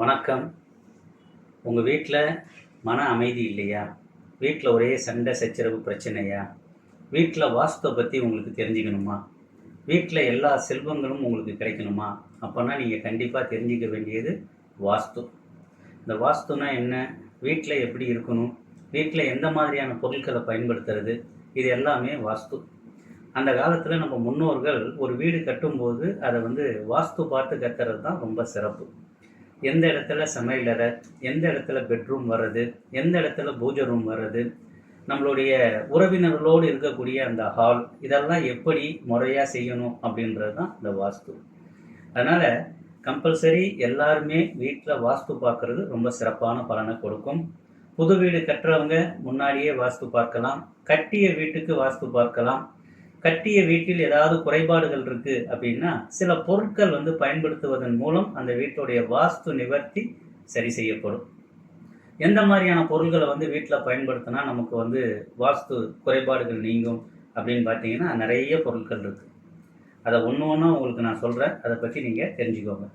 வணக்கம். உங்கள் வீட்டில் மன அமைதி இல்லையா? வீட்டில் ஒரே சண்டை சச்சரவு பிரச்சனையா? வீட்டில் வாஸ்துவை பற்றி உங்களுக்கு தெரிஞ்சுக்கணுமா? வீட்டில் எல்லா செல்வங்களும் உங்களுக்கு கிடைக்கணுமா? அப்போனா நீங்கள் கண்டிப்பாக தெரிஞ்சிக்க வேண்டியது வாஸ்து. இந்த வாஸ்துனா என்ன? வீட்டில் எப்படி இருக்கணும்? வீட்டில் எந்த மாதிரியான பொருட்களை பயன்படுத்துறது? இது எல்லாமே வாஸ்து. அந்த காலத்தில் நம்ம முன்னோர்கள் ஒரு வீடு கட்டும்போது அதை வந்து வாஸ்து பார்த்து கத்துறது தான் ரொம்ப சிறப்பு. எந்த இடத்துல சமையலறை எந்த இடத்துல பெட்ரூம் வர்றது எந்த இடத்துல பூஜை ரூம் வர்றது நம்மளுடைய உறவினர்களோடு இருக்கக்கூடிய அந்த ஹால் இதெல்லாம் எப்படி முறையாக செய்யணும் அப்படின்றது தான் இந்த வாஸ்து. அதனால் கம்பல்சரி எல்லாருமே வீட்டில் வாஸ்து பார்க்குறது ரொம்ப சிறப்பான பலனை கொடுக்கும். புது வீடு கட்டுறவங்க முன்னாடியே வாஸ்து பார்க்கலாம். கட்டிய வீட்டுக்கு வாஸ்து பார்க்கலாம். கட்டிய வீட்டில் ஏதாவது குறைபாடுகள் இருக்கு அப்படின்னா சில பொருட்கள் வந்து பயன்படுத்துவதன் மூலம் அந்த வீட்டுடைய வாஸ்து நிவர்த்தி சரி செய்யப்படும். எந்த மாதிரியான பொருட்களை வந்து வீட்டில் பயன்படுத்தினா நமக்கு வந்து வாஸ்து குறைபாடுகள் நீங்கும் அப்படின்னு பார்த்தீங்கன்னா நிறைய பொருட்கள் இருக்குது அதை ஒன்று ஒன்றா உங்களுக்கு நான் சொல்கிறேன் அதை பற்றி நீங்கள் தெரிஞ்சுக்கோங்க.